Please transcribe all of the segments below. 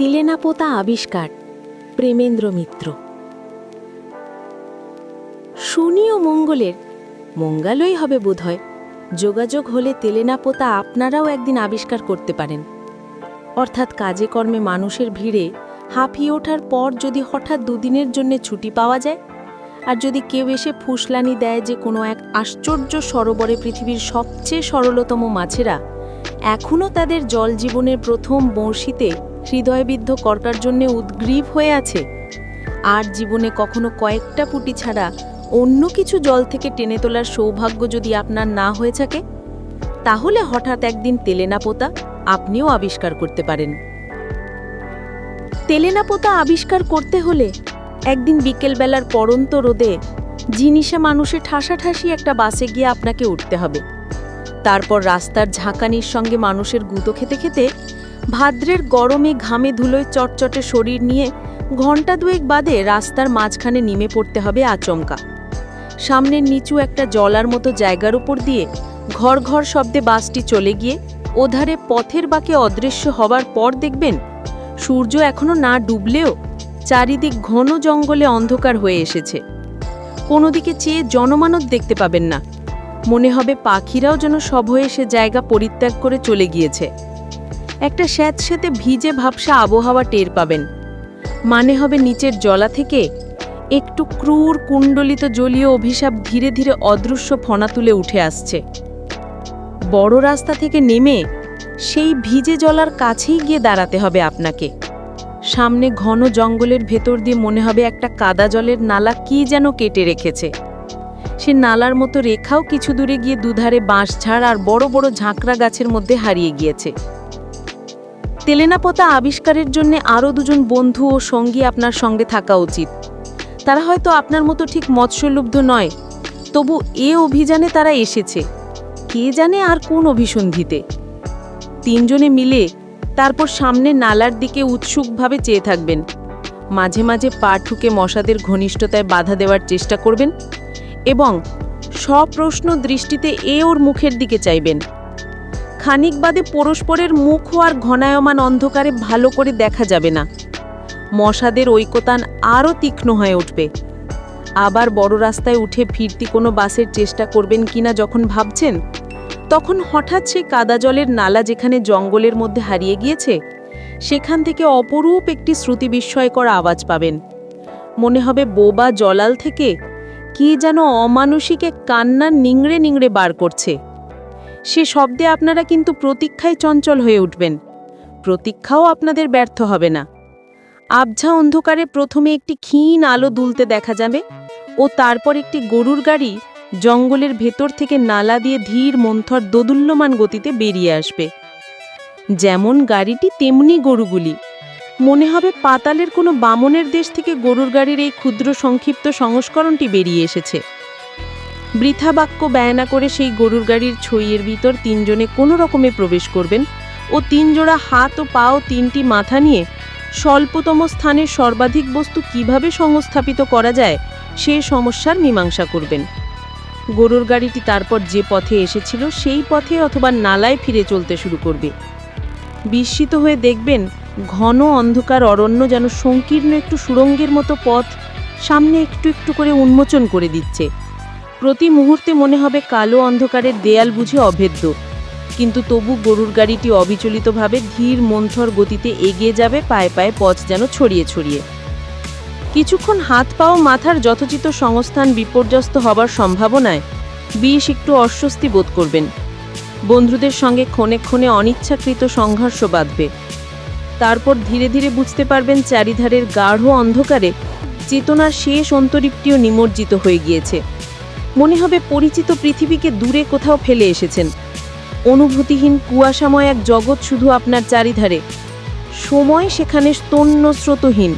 তিলেনা পোতা আবিষ্কার, প্রেমেন্দ্র মিত্র। শনি ও মঙ্গলের, মঙ্গলই হবে বোধহয়। যোগাযোগ হলে তেলেনা পোতা আপনারাও একদিন আবিষ্কার করতে পারেন। অর্থাৎ কাজে কর্মে মানুষের ভিড়ে হাঁপিয়ে ওঠার পর যদি হঠাৎ দুদিনের জন্য ছুটি পাওয়া যায়, আর যদি কেউ এসে ফুসলানি দেয় যে কোনো এক আশ্চর্য সরোবরে পৃথিবীর সবচেয়ে সরলতম মাছেরা এখনও তাদের জল জীবনের প্রথম বঁড়শিতে হৃদয়বিদ্ধ করকার জন্য উদ্গ্রীব হয়ে আছে। আর জীবনে কখনো কয়েকটা পুটি ছাড়া অন্য কিছু জল থেকে টেনে তোলার সৌভাগ্য যদি আপনার না হয়ে থাকে, তাহলে হঠাৎ একদিন তেলেনা পোতা আপনিও আবিষ্কার করতে পারেন। তেলেনা পোতা আবিষ্কার করতে হলে একদিন বিকেলবেলার পরন্ত রোদে জিনিসে মানুষে ঠাসাঠাসি একটা বাসে গিয়ে আপনাকে উঠতে হবে। তারপর রাস্তার ঝাঁকানির সঙ্গে মানুষের গুঁতো খেতে খেতে ভাদ্রের গরমে ঘামে ধুলোয় চটচটে শরীর নিয়ে ঘণ্টা দুয়েক বাদে রাস্তার মাঝখানে নেমে পড়তে হবে আচমকা। সামনের নিচু একটা জলার মতো জায়গার উপর দিয়ে ঘর ঘর শব্দে বাসটি চলে গিয়ে ওধারে পথের বাঁকে অদৃশ্য হবার পর দেখবেন সূর্য এখনও না ডুবলেও চারিদিক ঘন জঙ্গলে অন্ধকার হয়ে এসেছে। কোনো দিকে চেয়ে জনমানব দেখতে পাবেন না। মনে হবে পাখিরাও যেন সব হয়ে সে জায়গা পরিত্যাগ করে চলে গিয়েছে। একটা স্যাঁতস্যাঁতে ভিজে ভাবসা আবহাওয়া টের পাবেন। মানে হবে নিচের জলা থেকে একটু ক্রূর কুণ্ডলিত জলীয় অভিশাপ ধীরে ধীরে অদৃশ্য ফনা তুলে উঠে আসছে। বড় রাস্তা থেকে নেমে সেই ভিজে জলার কাছেই গিয়ে দাঁড়াতে হবে আপনাকে। সামনে ঘন জঙ্গলের ভেতর দিয়ে মনে হবে একটা কাদা জলের নালা কি যেন কেটে রেখেছে। সে নালার মতো রেখাও কিছু দূরে গিয়ে দুধারে বাঁশঝাড় আর বড় বড় ঝাঁকড়া গাছের মধ্যে হারিয়ে গিয়েছে। তেলেনাপতা আবিষ্কারের জন্য আরও দুজন বন্ধু ও সঙ্গী আপনার সঙ্গে থাকা উচিত। তারা হয়তো আপনার মতো ঠিক মৎস্যলুব্ধ নয়, তবু এ অভিযানে তারা এসেছে। কে জানে আর কোন অভিসন্ধিতে। তিনজনে মিলে তারপর সামনে নালার দিকে উৎসুকভাবে চেয়ে থাকবেন। মাঝে মাঝে পা ঠুকে মশাদের ঘনিষ্ঠতায় বাধা দেওয়ার চেষ্টা করবেন এবং সপ্রশ্ন দৃষ্টিতে এ ওর মুখের দিকে চাইবেন। খানিক বাদে পরস্পরের মুখ আর ঘনায়মান অন্ধকারে ভালো করে দেখা যাবে না। মশাদের ঐকতান আরও তীক্ষ্ণ হয়ে উঠবে। আবার বড় রাস্তায় উঠে ফিরতি কোনো বাসের চেষ্টা করবেন কিনা যখন ভাবছেন? তখন হঠাৎ সেই কাদা জলের নালা যেখানে জঙ্গলের মধ্যে হারিয়ে গিয়েছে, সেখান থেকে অপরূপ একটি শ্রুতি বিস্ময়কর আওয়াজ পাবেন। মনে হবে বোবা জলাল থেকে কি যেন অমানুষিক এক কান্নার নিংড়ে নিংড়ে বার করছে। সে শব্দে আপনারা কিন্তু প্রতীক্ষায় চঞ্চল হয়ে উঠবেন। প্রতীক্ষাও আপনাদের ব্যর্থ হবে না। আবঝা অন্ধকারে প্রথমে একটি ক্ষীণ আলো দুলতে দেখা যাবে ও তারপর একটি গরুর গাড়ি জঙ্গলের ভেতর থেকে নালা দিয়ে ধীর মন্থর দোদুল্যমান গতিতে বেরিয়ে আসবে। যেমন গাড়িটি, তেমনি গরুগুলি। মনে হবে পাতালের কোনো বামনের দেশ থেকে গরুর গাড়ির এই ক্ষুদ্র সংক্ষিপ্ত সংস্করণটি বেরিয়ে এসেছে। বৃথা বাক্য ব্যয় না করে সেই গরুর গাড়ির ছইয়ের ভিতর তিনজনে কোনো রকমে প্রবেশ করবেন ও তিন জোড়া হাত ও পা ও তিনটি মাথা নিয়ে স্বল্পতম স্থানে সর্বাধিক বস্তু কীভাবে সংস্থাপিত করা যায় সে সমস্যার মীমাংসা করবেন। গরুর গাড়িটি তারপর যে পথে এসেছিল সেই পথে অথবা নালায় ফিরে চলতে শুরু করবে। বিস্মিত হয়ে দেখবেন ঘন অন্ধকার অরণ্য যেন সংকীর্ণ একটু সুড়ঙ্গের মতো পথ সামনে একটু একটু করে উন্মোচন করে দিচ্ছে। প্রতি মুহূর্তে মনে হবে কালো অন্ধকারের দেয়াল বুঝে অভেদ্য। কিন্তু তবু গরুর গাড়িটি অবিচলিতভাবে ধীর, মন্থর গতিতে এগিয়ে যাবে, পায়ে পায়ে পথ যেন ছড়িয়ে ছড়িয়ে। কিছুক্ষণ হাত পা ও মাথার যথোচিত সংস্থান বিপর্যস্ত হবার সম্ভাবনায় বিষ একটু অস্বস্তি বোধ করবেন। বন্ধুদের সঙ্গে ক্ষণে ক্ষণে অনিচ্ছাকৃত সংঘর্ষ বাঁধবে। তারপর ধীরে ধীরে বুঝতে পারবেন চারিধারের গাঢ় অন্ধকারে চেতনার শেষ অন্তরীপটিও নিমজ্জিত হয়ে গিয়েছে। মনে হবে পরিচিত পৃথিবীকে দূরে কোথাও ফেলে এসেছেন। অনুভূতিহীন কুয়াশাময় এক জগৎ শুধু আপনার চারিধারে। সময় সেখানে স্তন্য স্রোতহীন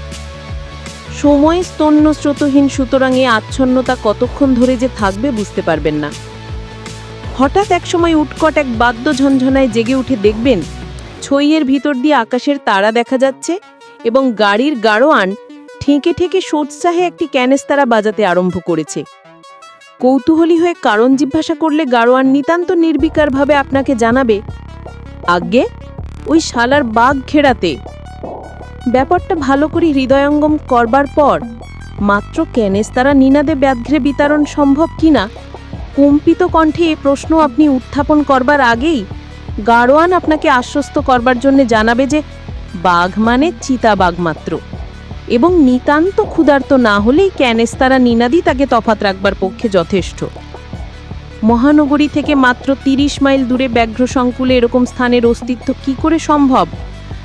সময় স্তন্য স্রোতহীন সুতরাং এ আচ্ছন্নতা কতক্ষণ ধরে যে থাকবে বুঝতে পারবেন না। হঠাৎ একসময় উৎকট এক বাদ্য ঝঞ্ঝনায় জেগে উঠে দেখবেন, ছইয়ের ভিতর দিয়ে আকাশের তারা দেখা যাচ্ছে এবং গাড়ির গাড়োয়ান ঠেকে ঠেকে সোৎসাহে একটি ক্যানেস্তারা বাজাতে আরম্ভ করেছে। কৌতূহলী হয়ে কারণ জিজ্ঞাসা করলে গাড়োয়ান নিতান্ত নির্বিকারভাবে আপনাকে জানাবে, আজ্ঞে, ওই শালার বাঘ ঘেরাতে। ব্যাপারটা ভালো করে হৃদয়ঙ্গম করবার পর, মাত্র ক্যানেস তারা নিনাদে ব্যাঘ্রে বিতরণ সম্ভব কিনা কম্পিত কণ্ঠে এ প্রশ্ন আপনি উত্থাপন করবার আগেই গাড়োয়ান আপনাকে আশ্বস্ত করবার জন্য জানাবে যে, বাঘ মানে চিতাবাঘ মাত্র। এবং নিতান্ত ক্ষুধার্ত না হলেই ক্যানেস্তারা নিনাদি তাকে তফাত রাখবার পক্ষে যথেষ্ট। মহানগরী থেকে মাত্র তিরিশ মাইল দূরে ব্যাঘ্র সংকুলে এরকম স্থানের অস্তিত্ব কি করে সম্ভব?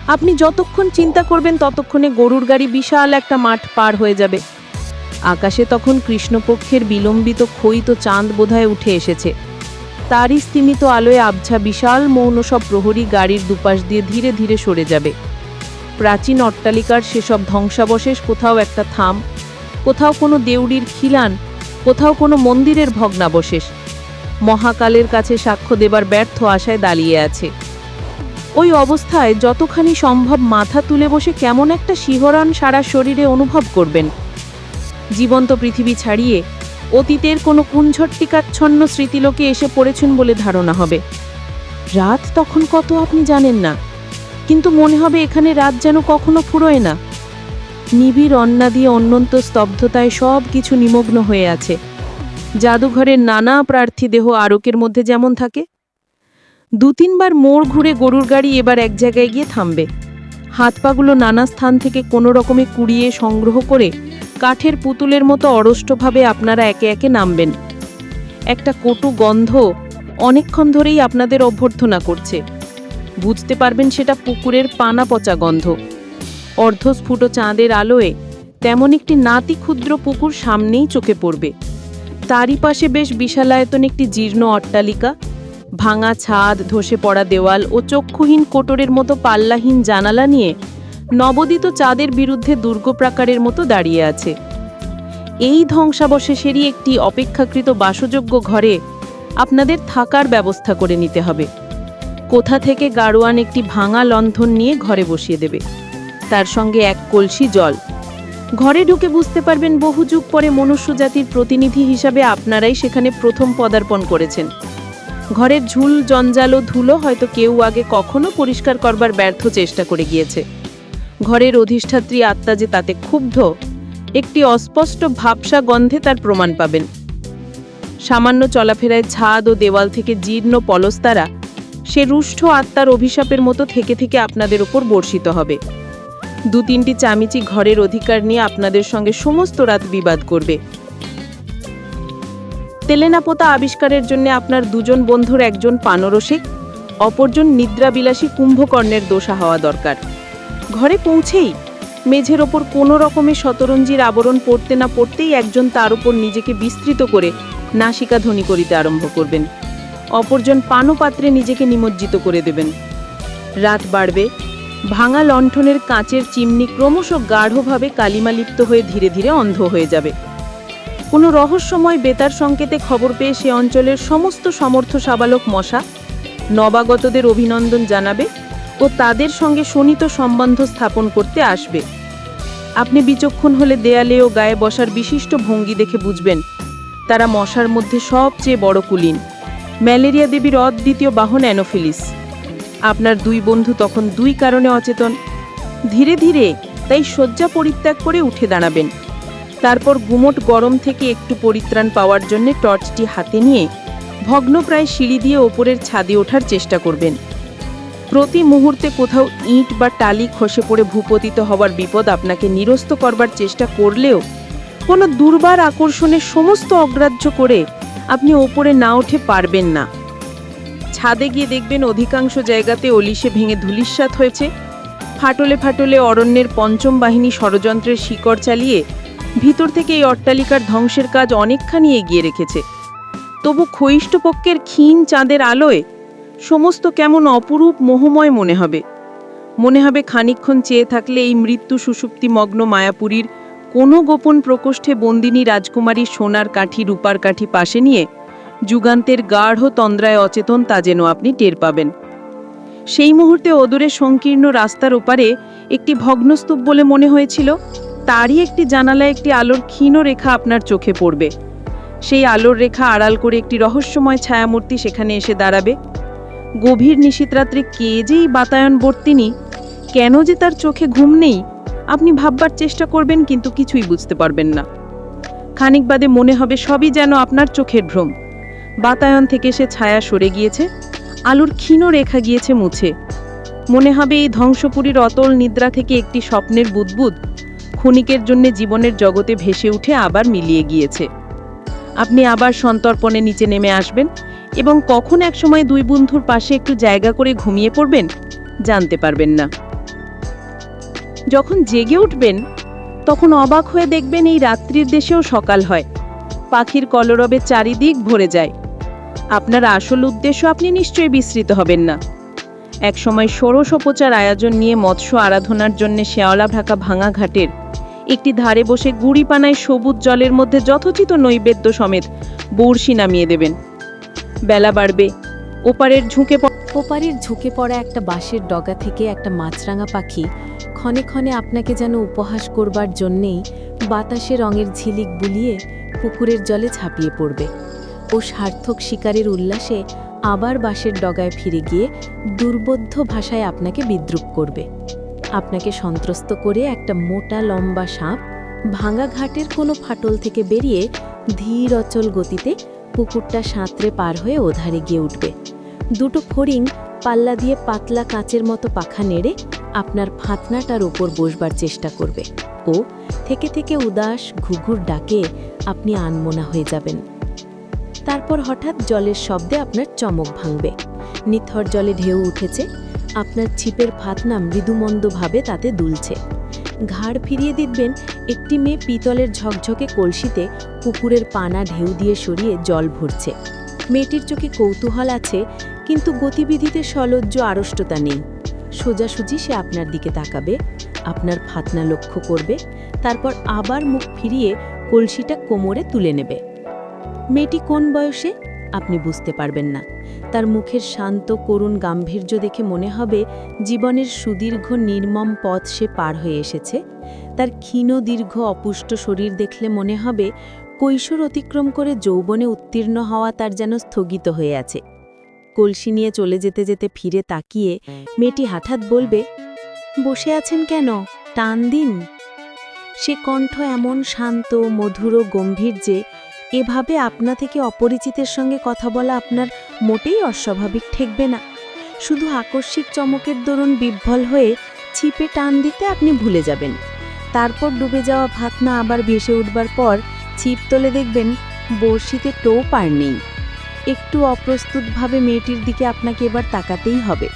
আপনি যতক্ষণ চিন্তা করবেন ততক্ষণে গরুর গাড়ি বিশাল একটা মাঠ পার হয়ে যাবে। আকাশে তখন কৃষ্ণপক্ষের বিলম্বিত ক্ষয়িত চাঁদ বোধহয় উঠে এসেছে। তারই স্তিমিত আলোয় আবছা বিশাল মৌন সব প্রহরী গাড়ির দুপাশ দিয়ে ধীরে ধীরে সরে যাবে। প্রাচীন অট্টালিকার সেসব ধ্বংসাবশেষ, কোথাও একটা থাম, কোথাও কোনো দেউড়ির খিলান, কোথাও কোনো মন্দিরের ভগ্নাবশেষ। মহাকালের কাছে সাক্ষ্য দেবার ব্যর্থ আশায় দাঁড়িয়ে আছে। ওই অবস্থায় যতখানি সম্ভব মাথা তুলে বসে কেমন একটা শিহরণ সারা শরীরে অনুভব করবেন। জীবন্ত পৃথিবী ছাড়িয়ে অতীতের কোনো কুঞ্ঝট্টিকাচ্ছন্ন স্মৃতিলোকে এসে পড়েছেন বলে ধারণা হবে। রাত তখন কত আপনি জানেন না। কিন্তু মনে হবে এখানে রাত যেন কখনো ফুরোয় না। নিবিড় অন্না দিয়ে অন্যন্ত স্তব্ধতায় সব কিছু নিমগ্ন হয়ে আছে। জাদুঘরের নানা প্রার্থী দেহ আরকের মধ্যে যেমন থাকে। দু তিনবার মোড় ঘুরে গরুর গাড়ি এবার এক জায়গায় গিয়ে থামবে। হাত পাগুলো নানা স্থান থেকে কোনো রকমে কুড়িয়ে সংগ্রহ করে কাঠের পুতুলের মতো অরষ্টভাবে আপনারা একে একে নামবেন। একটা কটু গন্ধ অনেকক্ষণ ধরেই আপনাদের অভ্যর্থনা করছে। বুঝতে পারবেন সেটা পুকুরের পানা পচা গন্ধ। অর্ধস্ফুট চাঁদের আলোয় তেমন একটি নাতি ক্ষুদ্র পুকুর সামনেই চোখে পড়বে। তারই পাশে বেশ বিশালায়তন একটি জীর্ণ অট্টালিকা, ভাঙা ছাদ, ধসে পড়া দেওয়াল ও চক্ষুহীন কোটরের মতো পাল্লাহীন জানালা নিয়ে নবদিত চাঁদের বিরুদ্ধে দুর্গ দুর্গপ্রাকারের মতো দাঁড়িয়ে আছে। এই ধ্বংসাবশেষেরই একটি অপেক্ষাকৃত বাসযোগ্য ঘরে আপনাদের থাকার ব্যবস্থা করে নিতে হবে। কোথা থেকে গাড়োয়ান একটি ভাঙা লণ্ঠন নিয়ে ঘরে বসিয়ে দেবে। তার সঙ্গে এক কলসি জল। ঘরে ঢুকে বুঝতে পারবেন বহু যুগ পরে মনুষ্য জাতির প্রতিনিধি হিসাবে আপনারাই সেখানে প্রথম পদার্পণ করেছেন। ঘরের ঝুল, জঞ্জাল ও ধুলো হয়তো কেউ আগে কখনো পরিষ্কার করবার ব্যর্থ চেষ্টা করে গিয়েছে। ঘরের অধিষ্ঠাত্রী আত্মা যে তাতে ক্ষুব্ধ, একটি অস্পষ্ট ভাবসা গন্ধে তার প্রমাণ পাবেন। সামান্য চলাফেরায় ছাদ ও দেওয়াল থেকে জীর্ণ পলস্তারা সে রুষ্ঠ আত্মার অভিশাপের মতো থেকে থেকে আপনাদের উপর বর্ষিত হবে। দু তিনটি চামিচি ঘরের অধিকার নিয়ে আপনাদের সঙ্গে সমস্ত রাত বিবাদ করবে। তেলেনাপোতা আবিষ্কারের জন্য আপনার দুজন বন্ধুর একজন পানরসিক অপরজন নিদ্রাবিলাসী কুম্ভকর্ণের দোষা হওয়া দরকার। ঘরে পৌঁছেই মেঝের ওপর কোনো রকমের শতরঞ্জির আবরণ পড়তে না পড়তেই একজন তার উপর নিজেকে বিস্তৃত করে নাসিকা ধ্বনি করিতে আরম্ভ করবেন। অপরজন পানপাত্রে নিজেকে নিমজ্জিত করে দেবেন। রাত বাড়বে, ভাঙা লণ্ঠনের কাঁচের চিমনি ক্রমশ গাঢ়ভাবে কালিমালিপ্ত হয়ে ধীরে ধীরে অন্ধ হয়ে যাবে। কোনো রহস্যময় বেতার সংকেতে খবর পেয়ে সে অঞ্চলের সমস্ত সমর্থ সাবালক মশা নবাগতদের অভিনন্দন জানাবে ও তাদের সঙ্গে শোনিত সম্বন্ধ স্থাপন করতে আসবে। আপনি বিচক্ষণ হলে দেয়ালে ও গায়ে বসার বিশিষ্ট ভঙ্গি দেখে বুঝবেন, তারা মশার মধ্যে সবচেয়ে বড় কুলিন। ম্যালেরিয়া দেবীর দ্বিতীয় বাহন অ্যানোফিলিস। আপনার দুই বন্ধু তখন দুই কারণে অচেতন। ধীরে ধীরে তাই শয্যা পরিত্যাগ করে উঠে দাঁড়াবেন। তারপর গুমোট গরম থেকে একটু পরিত্রাণ পাওয়ার জন্য টর্চটি হাতে নিয়ে ভগ্নপ্রায় সিঁড়ি দিয়ে ওপরের ছাদে ওঠার চেষ্টা করবেন। প্রতি মুহূর্তে কোথাও ইট বা টালি খসে পড়ে ভূপতিত হওয়ার বিপদ আপনাকে নিরস্ত করবার চেষ্টা করলেও কোনো দুর্বার আকর্ষণে সমস্ত অগ্রাহ্য করে আপনি ওপরে না উঠে পারবেন না। ছাদে গিয়ে দেখবেন অধিকাংশ জায়গাতে অলিশে ভেঙে ধুলিস্বাত হয়েছে। ফাটলে ফাটলে অরণ্যের পঞ্চম বাহিনী ষড়যন্ত্রের শিকড় চালিয়ে ভিতর থেকে এই অট্টালিকার ধ্বংসের কাজ অনেকখানি এগিয়ে রেখেছে। তবু ক্ষয়িষ্ঠপক্ষের ক্ষীণ চাঁদের আলোয় সমস্ত কেমন অপরূপ মোহময় মনে হবে। মনে হবে খানিকক্ষণ চেয়ে থাকলে এই মৃত্যু সুষুপ্তি মগ্ন মায়াপুরীর কোনো গোপন প্রকোষ্ঠে বন্দিনী রাজকুমারী সোনার কাঠি, রূপার কাঠি পাশে নিয়ে যুগান্তের গাঢ় তন্দ্রায় অচেতন তা যেন আপনি টের পাবেন। সেই মুহূর্তে অদূরে সংকীর্ণ রাস্তার ওপারে একটি ভগ্নস্তূপ বলে মনে হয়েছিল, তারই একটি জানালায় একটি আলোর ক্ষীণ রেখা আপনার চোখে পড়বে। সেই আলোর রেখা আড়াল করে একটি রহস্যময় ছায়ামূর্তি সেখানে এসে দাঁড়াবে। গভীর নিশীতরাত্রে কে যেই বাতায়ন বর্তিনী কেন যে তার চোখে ঘুম নেই আপনি ভাববার চেষ্টা করবেন, কিন্তু কিছুই বুঝতে পারবেন না। খানিক বাদে মনে হবে সবই যেন আপনার চোখের ভ্রম। বাতায়ন থেকে সে ছায়া সরে গিয়েছে, আলুর ক্ষীণ রেখা গিয়েছে মুছে। মনে হবে এই ধ্বংসপুরীর অতল নিদ্রা থেকে একটি স্বপ্নের বুদবুদ ক্ষণিকের জন্য জীবনের জগতে ভেসে উঠে আবার মিলিয়ে গিয়েছে। আপনি আবার সন্তর্পণে নিচে নেমে আসবেন এবং কখন একসময় দুই বন্ধুর পাশে একটু জায়গা করে ঘুমিয়ে পড়বেন জানতে পারবেন না। যখন জেগে উঠবেন, তখন অবাক হয়ে দেখবেন এই রাত্রির দেশেও সকাল হয়। পাখির কলরবে চারিদিক ভরে যায়। আপনার আসল উদ্দেশ্য আপনি নিশ্চয়ই বিস্মৃত হবেন না। একসময় ষোড়শোপচার আয়োজন নিয়ে মৎস্য আরাধনার জন্য শেওলা ঢাকা ভাঙা ঘাটের একটি ধারে বসে গুড়িপানায় সবুজ জলের মধ্যে যথোচিত নৈবেদ্য সমেত বড়শি নামিয়ে দেবেন। বেলা বাড়বে। ওপারের ঝুঁকে ওপারের ঝুঁকে পড়া একটা বাঁশের ডগা থেকে একটা মাছরাঙা পাখি ক্ষণে ক্ষণে আপনাকে যেন উপহাস করবার জন্যেই বাতাসে রঙের ঝিলিক বুলিয়ে পুকুরের জলে ছাপিয়ে পড়বে ও সার্থক শিকারের উল্লাসে আবার বাঁশের ডগায় ফিরে গিয়ে দুর্বোধ্য ভাষায় আপনাকে বিদ্রুপ করবে। আপনাকে সন্ত্রস্ত করে একটা মোটা লম্বা সাপ ভাঙা ঘাটের কোনো ফাটল থেকে বেরিয়ে ধীর অচল গতিতে পুকুরটা সাঁতরে পার হয়ে ওধারে গিয়ে উঠবে। দুটো ফড়িং পাল্লা দিয়ে পাতলা কাচের মতো পাখা নেড়ে আপনার ফাতনাটার ওপর বসবার চেষ্টা করবে। ও থেকে থেকে উদাস ঘুঘুর ডাকে আপনি আনমনা হয়ে যাবেন। তারপর হঠাৎ জলের শব্দে আপনার চমক ভাঙবে। নিথর জলে ঢেউ উঠেছে, আপনার ছিপের ফাতনা মৃদুমন্দভাবে তাতে দুলছে। ঘাড় ফিরিয়ে দেখবেন একটি মেয়ে পিতলের ঝকঝকে কলসিতে পুকুরের পানা ঢেউ দিয়ে সরিয়ে জল ভরছে। মেয়েটির চোখে কৌতূহল আছে কিন্তু গতিবিধিতে সলজ্জ আড়ষ্টতা নেই। সোজাসুজি সে আপনার দিকে তাকাবে, আপনার ফাতনা লক্ষ্য করবে, তারপর আবার মুখ ফিরিয়ে কলসিটা কোমরে তুলে নেবে। মেয়েটি কোন বয়সে? আপনি বুঝতে পারবেন না। তার মুখের শান্ত, করুণ গাম্ভীর্য দেখে মনে হবে জীবনের সুদীর্ঘ, নির্মম পথ সে পার হয়ে এসেছে। তার ক্ষীণ, দীর্ঘ, অপুষ্ট শরীর দেখলে মনে হবে কৈশোর অতিক্রম করে যৌবনে উত্তীর্ণ হওয়া তার যেন স্থগিত হয়ে আছে। কলসি নিয়ে চলে যেতে যেতে ফিরে তাকিয়ে মেয়েটি হঠাৎ বলবে, বসে আছেন কেন? টান দিন। সে কণ্ঠ এমন শান্ত, মধুর ও গম্ভীর যে এভাবে আপনা থেকে অপরিচিতের সঙ্গে কথা বলা আপনার মোটেই অস্বাভাবিক ঠেকবে না। শুধু আকস্মিক চমকের দরুন বিভ্বল হয়ে ছিপে টান দিতে আপনি ভুলে যাবেন। তারপর ডুবে যাওয়া ভাতনা আবার ভেসে উঠবার পর ছিপ তোলে দেখবেন বড়শিতে টোপ আর নেই। একটু অপ্রস্তুতভাবে মেয়েটির দিকে আপনাকে এবার তাকাতেই হবে।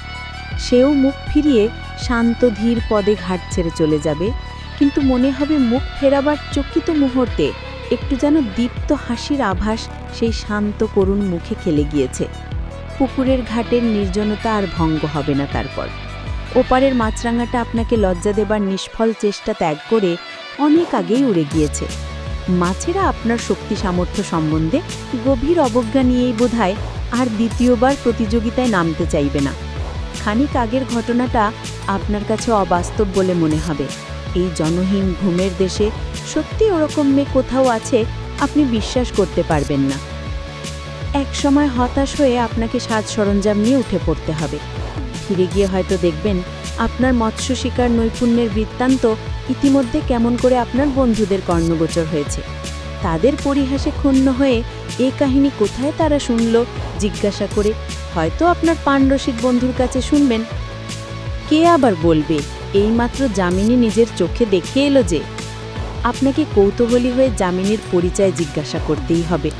সেও মুখ ফিরিয়ে শান্ত ধীর পদে ঘাট ছেড়ে চলে যাবে, কিন্তু মনে হবে মুখ ফেরাবার চকিত মুহূর্তে একটু যেন দীপ্ত হাসির আভাস সেই শান্ত করুণ মুখে খেলে গিয়েছে। পুকুরের ঘাটের নির্জনতা আর ভঙ্গ হবে না তারপর। ওপারের মাছরাঙাটা আপনাকে লজ্জা দেবার নিষ্ফল চেষ্টা ত্যাগ করে অনেক আগেই উড়ে গিয়েছে। মাছেরা আপনার শক্তি সামর্থ্য সম্বন্ধে গভীর অবজ্ঞা নিয়েই বোধহয় আর দ্বিতীয়বার প্রতিযোগিতায় নামতে চাইবে না। খানিক আগের ঘটনাটা আপনার কাছে অবাস্তব বলে মনে হবে। এই জনহীন ঘুমের দেশে সত্যি ওরকম মেয়ে কোথাও আছে আপনি বিশ্বাস করতে পারবেন না। এক সময় হতাশ হয়ে আপনাকে সাজ সরঞ্জাম নিয়ে উঠে পড়তে হবে। ফিরে গিয়ে হয়তো দেখবেন আপনার মৎস্য শিকার নৈপুণ্যের বৃত্তান্ত ইতিমধ্যে কেমন করে আপনার বন্ধুদের কর্ণগোচর হয়েছে। তাদের পরিহাসে ক্ষুণ্ণ হয়ে এ কাহিনী কোথায় তারা শুনল, জিজ্ঞাসা করে হয়তো আপনার পাণ্ডসিক বন্ধুর কাছে শুনবেন। কে আবার বলবে, এইমাত্র যামিনী নিজের চোখে দেখে এলো যে, আপনাকে কৌতূহলী হয়ে যামিনীর পরিচয় জিজ্ঞাসা করতেই হবে।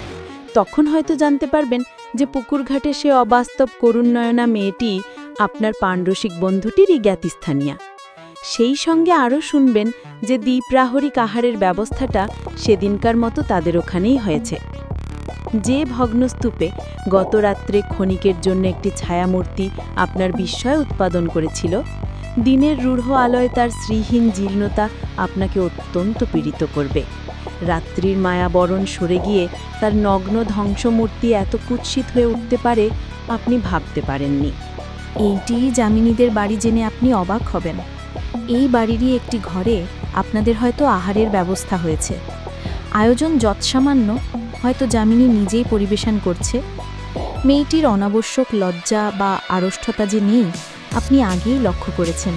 তখন হয়তো জানতে পারবেন যে পুকুরঘাটে সে অবাস্তব করুণনয়না মেয়েটি আপনার পাণ্ডসিক বন্ধুটিরই জ্ঞাতিস্থানীয়া। সেই সঙ্গে আরও শুনবেন যে দ্বীপ্রাহরিক আহারের ব্যবস্থাটা সেদিনকার মতো তাদের ওখানেই হয়েছে। যে ভগ্নস্তূপে গত রাত্রে ক্ষণিকের জন্য একটি ছায়ামূর্তি আপনার বিস্ময় উৎপাদন করেছিল, দিনের রূঢ় আলয় তার শ্রীহীন জীর্ণতা আপনাকে অত্যন্ত পীড়িত করবে। রাত্রির মায়াবরণ সরে গিয়ে তার নগ্ন ধ্বংসমূর্তি এত কুৎসিত হয়ে উঠতে পারে আপনি ভাবতে পারেননি। এইটিই যামিনীদের বাড়ি জেনে আপনি অবাক হবেন। এই বাড়িরই একটি ঘরে আপনাদের হয়তো আহারের ব্যবস্থা হয়েছে। আয়োজন যৎসামান্য, হয়তো যামিনী নিজেই পরিবেশন করছে। মেয়েটির অনাবশ্যক লজ্জা বা আড়ষ্ঠতা যে নেই, আপনি আগেই লক্ষ্য করেছেন।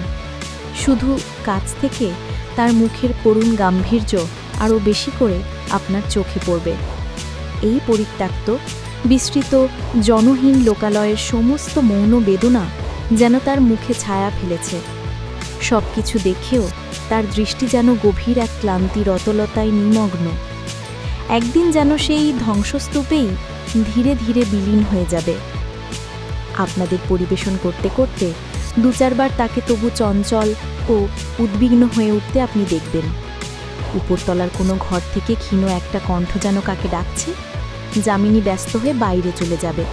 শুধু কাছ থেকে তার মুখের করুণ গাম্ভীর্য আরও বেশি করে আপনার চোখে পড়বে। এই পরিত্যক্ত, বিস্তৃত, জনহীন লোকালয়ের সমস্ত মৌন বেদনা যেন তার মুখে ছায়া ফেলেছে। সব কিছু দেখেও তার দৃষ্টি যেন গভীর এক ক্লান্তি রতলতায় নিমগ্ন। একদিন যেন সেই ধ্বংসস্তূপেই ধীরে ধীরে বিলীন হয়ে যাবে। আপনাদের পরিবেশন করতে করতে দু চারবার তাকে তবু চঞ্চল ও উদ্বিগ্ন হয়ে উঠতে আপনি দেখবেন। উপরতলার কোনো ঘর থেকে ক্ষীণ একটা কণ্ঠ যেন কাকে ডাকছে, যামিনী ব্যস্ত হয়ে বাইরে চলে যাবে।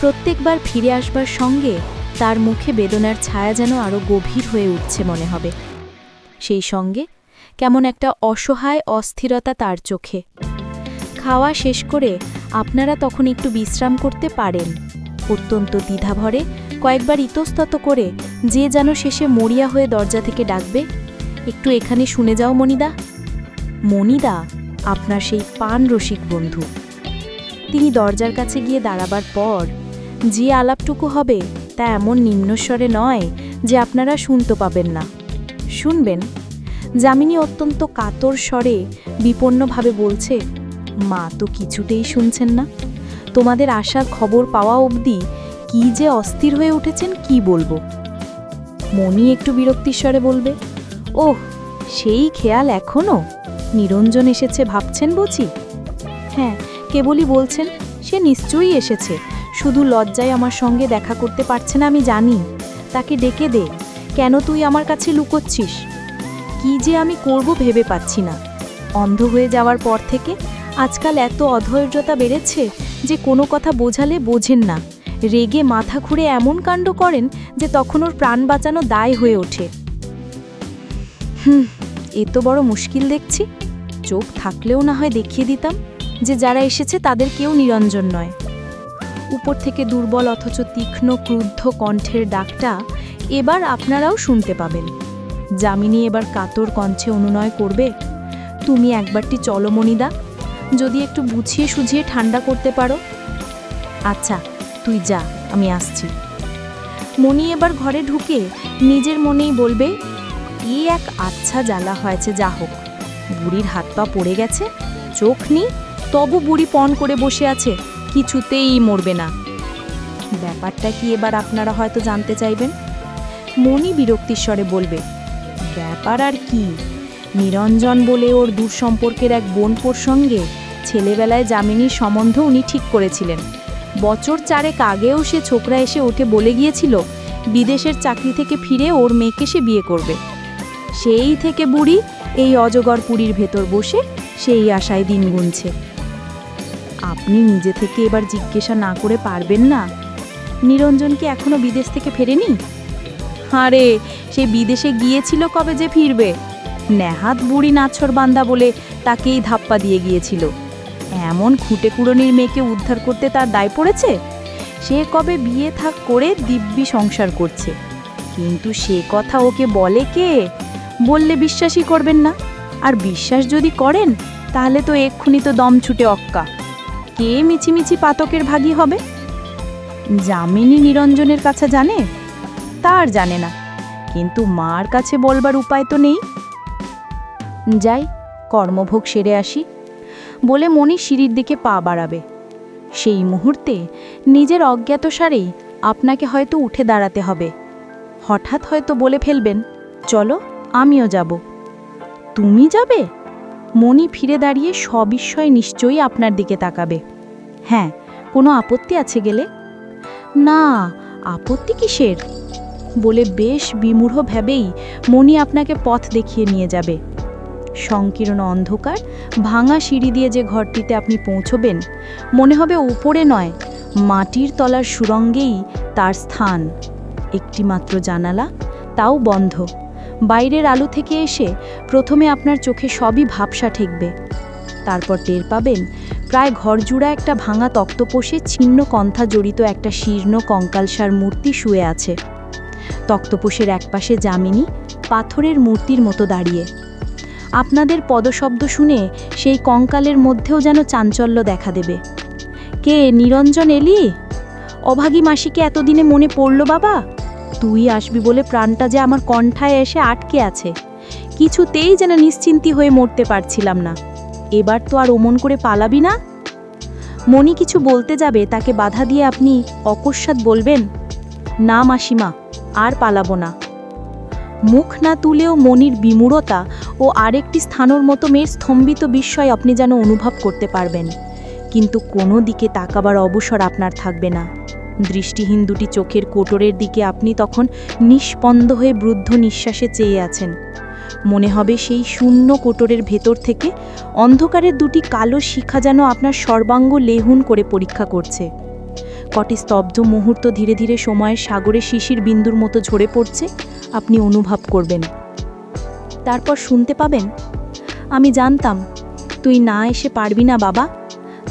প্রত্যেকবার ফিরে আসবার সঙ্গে তার মুখে বেদনার ছায়া যেন আরও গভীর হয়ে উঠছে মনে হবে। সেই সঙ্গে কেমন একটা অসহায় অস্থিরতা তার চোখে। খাওয়া শেষ করে আপনারা তখন একটু বিশ্রাম করতে পারেন। অত্যন্ত দ্বিধাভরে কয়েকবার ইতস্তত করে যে যেন শেষে মরিয়া হয়ে দরজা থেকে ডাকবে, একটু এখানে শুনে যাও মনিদা। মনিদা, আপনার সেই পান রসিক বন্ধু। তিনি দরজার কাছে গিয়ে দাঁড়াবার পর যে আলাপটুকু হবে তা এমন নিম্নস্বরে নয় যে আপনারা শুনতে পাবেন না। শুনবেন, যামিনী অত্যন্ত কাতর স্বরে বিপন্নভাবে বলছে, মা তো কিছুতেই শুনছেন না। তোমাদের আসার খবর পাওয়া অবধি কি যে অস্থির হয়ে উঠেছেন কি বলব? মনি একটু বিরক্তির স্বরে বলবে, ওহ, সেই খেয়াল এখনও নিরঞ্জন এসেছে ভাবছেন বুঝি হ্যাঁ কেবলই বলছেন সে নিশ্চয়ই এসেছে। শুধু লজ্জায় আমার সঙ্গে দেখা করতে পারছে না, আমি জানি। তাকে ডেকে দে। কেন তুই আমার কাছে লুকোচ্ছিস? কি যে আমি করব ভেবে পাচ্ছি না। অন্ধ হয়ে যাওয়ার পর থেকে আজকাল এত অধৈর্যতা বেড়েছে যে কোনো কথা বোঝালে বোঝেন না। রেগে মাথা ঘুরে এমন কাণ্ড করেন যে তখন ওর প্রাণ বাঁচানো দায় হয়ে ওঠে। হুম, এ তো বড় মুশকিল দেখছি। চোখ থাকলেও না হয় দেখিয়ে দিতাম। যে যারা এসেছে তাদের কেউ নিরঞ্জন নয়। উপর থেকে দুর্বল অথচ তীক্ষ্ণ, ক্রুদ্ধ কণ্ঠের ডাকটা এবার আপনারাও শুনতে পাবেন। যামিনী এবার কাতর কণ্ঠে অনুনয় করবে, তুমি একবারটি চলো মনিদা যদি একটু বুঝিয়ে সুঝিয়ে ঠান্ডা করতে পারো। আচ্ছা তুই যা, আমি আসছি। মণি এবার ঘরে ঢুকে নিজের মনেই বলবে, এ এক আচ্ছা জ্বালা হয়েছে, যা হোক। বুড়ির হাত পা পড়ে গেছে, চোখ নেই? তবু বুড়ি পণ করে বসে আছে, কিছুতেই মরবে না। ব্যাপারটা কি এবার আপনারা হয়তো জানতে চাইবেন? মনি বিরক্তির স্বরে বলবে, ব্যাপার আর কি? নিরঞ্জন বলে ওর দূর সম্পর্কের এক বোনপোর সঙ্গে ছেলেবেলায় জামিনীর সম্বন্ধ উনি ঠিক করেছিলেন। বছর চারেক আগেও সে ছোকরা এসে ওঠে বলে গিয়েছিল, বিদেশের চাকরি থেকে ফিরে ওর মেয়েকে সে বিয়ে করবে। সেই থেকে বুড়ি এই অজগর পুরীর ভেতর বসে সেই আশায় দিন গুনছে। আপনি নিজে থেকে এবার জিজ্ঞাসা না করে পারবেন না। নিরঞ্জন কি এখনও বিদেশ থেকে ফেরেনি? আরে, সে বিদেশে গিয়েছিল কবে যে ফিরবে? নেহাত বুড়ি নাছর বান্দা বলে তাকেই ধাপ্পা দিয়ে গিয়েছিল। এমন খুঁটে কুড়নির মেয়েকে উদ্ধার করতে তার দায় পড়েছে? সে কবে বিয়ে থাক করে দিব্যি সংসার করছে। কিন্তু সে কথা ওকে বলে কে? বললে বিশ্বাসই করবেন না। আর বিশ্বাস যদি করেন, তাহলে তো এক্ষুনি তো দম ছুটে অক্কা। কে মিছিমিছি পাতকের ভাগী হবে? যামিনী নিরঞ্জনের কাছে জানে? তার জানে না। কিন্তু মার কাছে বলবার উপায় তো নেই। যাই, কর্মভোগ সেরে আসি। বলে মনি সিঁড়ির দিকে পা বাড়াবে। সেই মুহূর্তে নিজের অজ্ঞাতসারেই আপনাকে হয়তো উঠে দাঁড়াতে হবে। হঠাৎ হয়তো বলে ফেলবেন, চলো, আমিও যাব। তুমি যাবে? মনি ফিরে দাঁড়িয়ে সবিস্ময় নিশ্চয়ই আপনার দিকে তাকাবে। হ্যাঁ কোনো আপত্তি আছে গেলে? না, আপত্তি কিসের? বলে বেশ বিমূঢ় ভেবেই মনি আপনাকে পথ দেখিয়ে নিয়ে যাবে। সংকীর্ণ অন্ধকার, ভাঙা সিঁড়ি দিয়ে যে ঘরটিতে আপনি পৌঁছবেন, মনে হবে উপরে নয়, মাটির তলার সুরঙ্গেই তার স্থান। একটি মাত্র জানালা, তাও বন্ধ। বাইরের আলো থেকে এসে প্রথমে আপনার চোখে সবই ভাবসা ঠেকবে। তারপর টের পাবেন প্রায় ঘরজুড়া একটা ভাঙা তক্তপোষে ছিন্ন কন্থা জড়িত একটা শীর্ণ কঙ্কালসার মূর্তি শুয়ে আছে। তক্তপোষের একপাশে যামিনী পাথরের মূর্তির মতো দাঁড়িয়ে। আপনাদের পদশব্দ শুনে সেই কঙ্কালের মধ্যেও যেন চাঞ্চল্য দেখা দেবে। কে, নিরঞ্জন এলি? অভাগী মাসিকে এতদিনে মনে পড়ল বাবা? তুই আসবি বলে প্রাণটা যে আমার কণ্ঠায় এসে আটকে আছে। কিছুতেই যেন নিশ্চিন্তি হয়ে মরতে পারছিলাম না। এবার তো আর ওমন করে পালাবি না? মনি কিছু বলতে যাবে, তাকে বাধা দিয়ে আপনি অকস্মাৎ বলবেন, না মাসিমা, আর পালাবো না। মুখ না তুলেও মনির বিমূঢ়তা ও আরেকটি স্থানর মতো মেয়ের স্তম্ভিত বিস্ময় আপনি যেন অনুভব করতে পারবেন। কিন্তু কোনো দিকে তাকাবার অবসর আপনার থাকবে না। দৃষ্টিহীন দুটি চোখের কোটরের দিকে আপনি তখন নিষ্পন্দ হয়ে বৃদ্ধ নিঃশ্বাসে চেয়ে আছেন। মনে হবে সেই শূন্য কোটরের ভেতর থেকে অন্ধকারের দুটি কালো শিখা যেন আপনার সর্বাঙ্গ লেহুন করে পরীক্ষা করছে। কটি স্তব্ধ মুহূর্ত ধীরে ধীরে সময়ের সাগরে শিশির বিন্দুর মতো ঝরে পড়ছে, আপনি অনুভব করবেন। তারপর শুনতে পাবেন, আমি জানতাম, তুই না এসে পারবি না বাবা,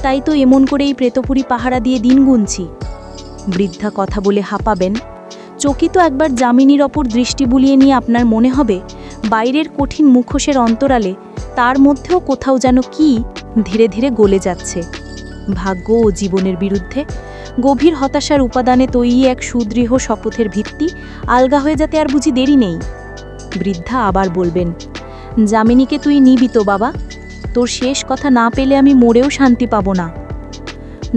তাই তো এমন করে এই প্রেতপুরি পাহারা দিয়ে দিন গুনছি। বৃদ্ধা কথা বলে হাঁপাবেন। চকিত একবার যামিনীর ওপর দৃষ্টি বুলিয়ে নিয়ে আপনার মনে হবে বাইরের কঠিন মুখোশের অন্তরালে তার মধ্যেও কোথাও যেন কি ধীরে ধীরে গলে যাচ্ছে। ভাগ্য ও জীবনের বিরুদ্ধে গভীর হতাশার উপাদানে তৈরি এক সুদৃঢ় শপথের ভিত্তি আলগা হয়ে যাতে আর বুঝি দেরি নেই। বৃদ্ধা আবার বলবেন, যামিনীকে তুই নিবি তো বাবা। তোর শেষ কথা না পেলে আমি মরেও শান্তি পাব না।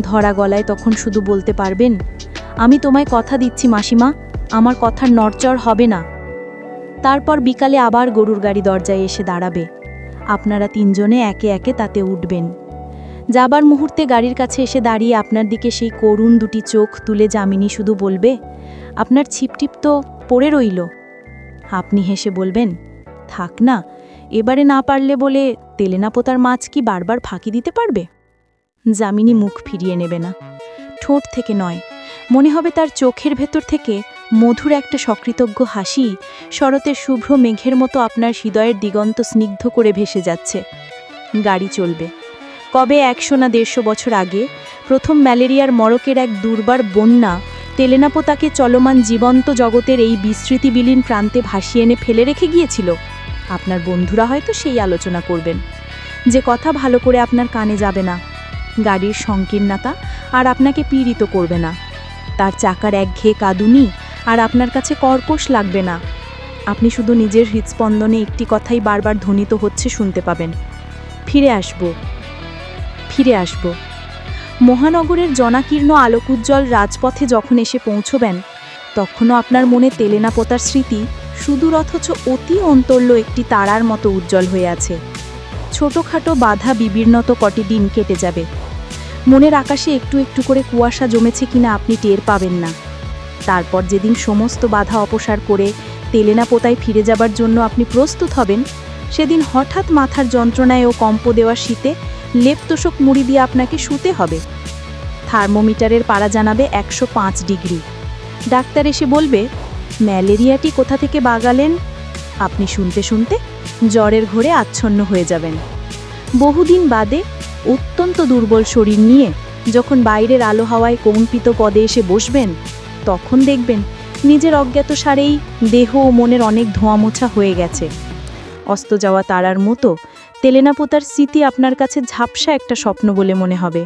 ধরা গলায় তখন শুধু বলতে পারবেন, আমি তোমায় কথা দিচ্ছি মাসিমা, আমার কথার নড়চড় হবে না। তারপর বিকালে আবার গরুর গাড়ি দরজায় এসে দাঁড়াবে। আপনারা তিনজনে একে একে তাতে উঠবেন। যাবার মুহূর্তে গাড়ির কাছে এসে দাঁড়িয়ে আপনার দিকে সেই করুণ দুটি চোখ তুলে যামিনী শুধু বলবে, আপনার ছিপটিপ তো পড়ে রইল। আপনি হেসে বলবেন, থাক না, এবারে না পারলে বলে তেলেনা পোতার মাছ কি বারবার ফাঁকি দিতে পারবে? যামিনী মুখ ফিরিয়ে নেবে না। ঠোঁট থেকে নয়, মনে হবে তার চোখের ভেতর থেকে মধুর একটা সকৃতজ্ঞ হাসি শরতের শুভ্র মেঘের মতো আপনার হৃদয়ের দিগন্ত স্নিগ্ধ করে ভেসে যাচ্ছে। গাড়ি চলবে। কবে একশো না দেড়শো বছর আগে প্রথম ম্যালেরিয়ার মরকের এক দুর্বার বন্যা তেলেনাপোতাকে চলমান জীবন্ত জগতের এই বিস্মৃতি বিলীন প্রান্তে ভাসিয়ে এনে ফেলে রেখে গিয়েছিল? আপনার বন্ধুরা হয়তো সেই আলোচনা করবেন। যে কথা ভালো করে আপনার কানে যাবে না। গাড়ির সংকীর্ণতা আর আপনাকে পীড়িত করবে না। তার চাকার একঘেয়ে কাঁদুনি আর আপনার কাছে কর্কশ লাগবে না। আপনি শুধু নিজের হৃদস্পন্দনে একটি কথাই বারবার ধ্বনিত হচ্ছে শুনতে পাবেন। ফিরে আসব। ফিরে আসব। মহানগরের জনাকীর্ণ আলোকুজ্জ্বল রাজপথে যখন এসে পৌঁছবেন, তখনও আপনার মনে তেলেনা পোতার স্মৃতি সুদূর অথচ অতি অন্তর্ল একটি তারার মতো উজ্জ্বল হয়ে আছে। ছোটোখাটো বাধা বিবীর্ণত কটি দিন কেটে যাবে। মনের আকাশে একটু একটু করে কুয়াশা জমেছে কিনা আপনি টের পাবেন না। তারপর যেদিন সমস্ত বাধা অপসার করে তেলেনা পোতায় ফিরে যাবার জন্য আপনি প্রস্তুত হবেন, সেদিন হঠাৎ মাথার যন্ত্রণায় ও কম্প দেওয়া শীতে লেপতোষক মুড়ি দিয়ে আপনাকে শুতে হবে। থার্মোমিটারের পাড়া জানাবে একশো পাঁচ ডিগ্রি। ডাক্তার এসে বলবে, ম্যালেরিয়াটি কোথা থেকে বাগালেন? আপনি শুনতে শুনতে জ্বরের ঘোরে আচ্ছন্ন হয়ে যাবেন। বহুদিন বাদে অত্যন্ত দুর্বল শরীর নিয়ে যখন বাইরের আলো হাওয়ায় কম্পিত পদে এসে বসবেন তখন দেখবেন নিজের অজ্ঞাত সারেই দেহ ও মনের অনেক ধোঁয়ামোছা হয়ে গেছে। অস্ত যাওয়া তারার মতো তেলেনাপোতার স্মৃতি আপনার কাছে ঝাপসা একটা স্বপ্ন বলে মনে হবে।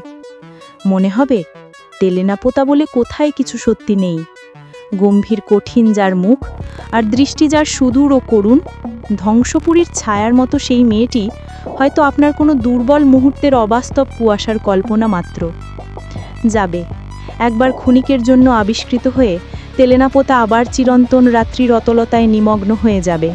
মনে হবে, তেলেনাপোতা বলে কোথায় কিছু সত্যি নেই। গম্ভীর, কঠিন যার মুখ আর দৃষ্টি যার সুদূর ও করুণ, ধ্বংসপুরীর ছায়ার মতো সেই মেয়েটি হয়তো আপনার কোনো দুর্বল মুহূর্তের অবাস্তব কুয়াশার কল্পনা মাত্র। যাবে একবার ক্ষণিকের জন্য আবিষ্কৃত হয়ে তেলেনাপোতা আবার চিরন্তন রাত্রির অতলতায় নিমগ্ন হয়ে যাবে।